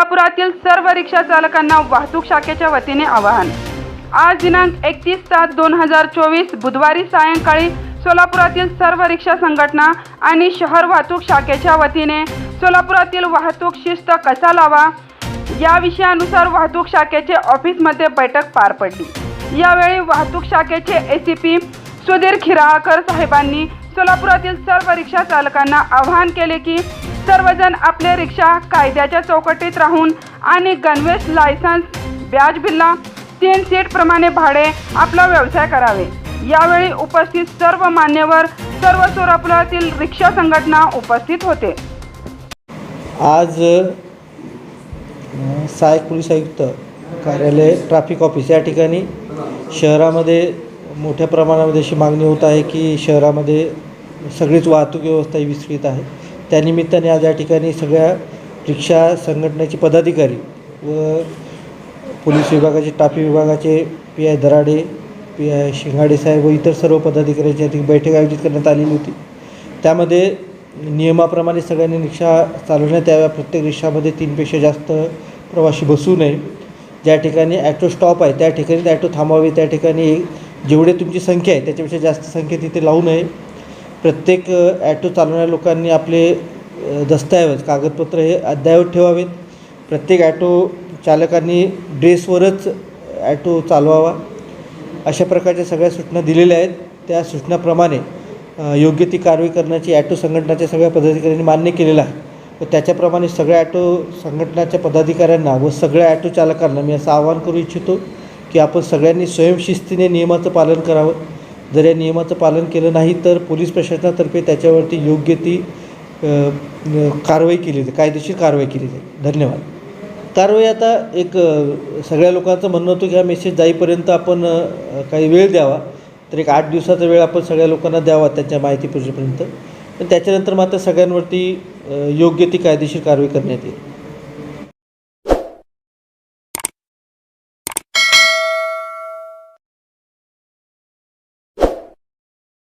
सोलापुरातील सर्व रिक्षा चालकांना वाहतूक शाखेच्या वतीने आवाहन. आज दिनांक एकतीस सात दोन हजार चोवीस बुधवारी सायंकाळी सोलापुरातील सर्व रिक्षा संघटना आणि शहर वाहतूक शाखेच्या वतीने सोलापुरातील वाहतूक शिस्त कसा लावा या विषयानुसार वाहतूक शाखेचे ऑफिसमध्ये बैठक पार पडली. यावेळी वाहतूक शाखेचे A C P Sudhir Khiralkar साहेबांनी सोलापुरातील सर्व रिक्षा चालकांना आवाहन केले की सर्वजण आपले रिक्षा कायद्याच्या चौकटीत राहून आणि गणवेश लायसन्स ब्याज बिल्ला तीन सीट प्रमाणे भाडे आपला व्यवसाय करावे. यावेळी उपस्थित सर्व मान्यवर सर्व सोलापुरातील रिक्षा संघटना उपस्थित होते. आज सहाय्यक पोलीस आयुक्त कार्यालय ट्रॅफिक ऑफिस या ठिकाणी शहरामध्ये मोठ्या प्रमाणामध्ये अशी मागणी होत आहे की शहरामध्ये सगळीच वाहतूक व्यवस्था ही विस्कळीत आहे. त्यानिमित्ताने आज या ठिकाणी सगळ्या रिक्षा संघटनेचे पदाधिकारी व पोलीस विभागाचे टाफी विभागाचे P I Darade P I Shingade साहेब व इतर सर्व पदाधिकाऱ्यांची या ठिकाणी बैठक आयोजित करण्यात आलेली होती. त्यामध्ये नियमाप्रमाणे सगळ्यांनी रिक्षा चालवण्यात याव्या. प्रत्येक रिक्षामध्ये तीनपेक्षा जास्त प्रवासी बसू नये. ज्या ठिकाणी ॲटो स्टॉप आहे त्या ठिकाणी ॲटो थांबावे. त्या ठिकाणी जेवढे तुमची संख्या आहे त्याच्यापेक्षा जास्त संख्या तिथे लावू नये. प्रत्येक ॲटो चालवणाऱ्या लोकांनी आपले दस्तऐवज कागदपत्र हे अद्ययावत ठेवावेत. प्रत्येक ॲटो चालकांनी ड्रेसवरच ॲटो चालवावा. अशा प्रकारच्या सगळ्या सूचना दिलेल्या आहेत. त्या सूचनाप्रमाणे योग्य ती कारवाई करण्याची ॲटो संघटनाच्या सगळ्या पदाधिकाऱ्यांनी मान्य केलेलं आहे. व त्याच्याप्रमाणे सगळ्या ॲटो संघटनाच्या पदाधिकाऱ्यांना व सगळ्या ॲटो चालकांना मी असं आवाहन करू इच्छितो की आपण सगळ्यांनी स्वयंशिस्तीने नियमाचं पालन करावं. जर या नियमाचं पालन केलं नाही तर पोलीस प्रशासनातर्फे त्याच्यावरती योग्य ती कारवाई केली जाईल कायदेशीर कारवाई केली जाईल. धन्यवाद. कारवाई आता एक सगळ्या लोकांचं म्हणणं होतं की हा मेसेज जाईपर्यंत आपण काही वेळ द्यावा. तर एक आठ दिवसाचा वेळ आपण सगळ्या लोकांना द्यावा त्यांच्या माहिती पोहोचेपर्यंत पण त्याच्यानंतर मात्र सगळ्यांवरती योग्य ती कायदेशीर कारवाई करण्यात येईल.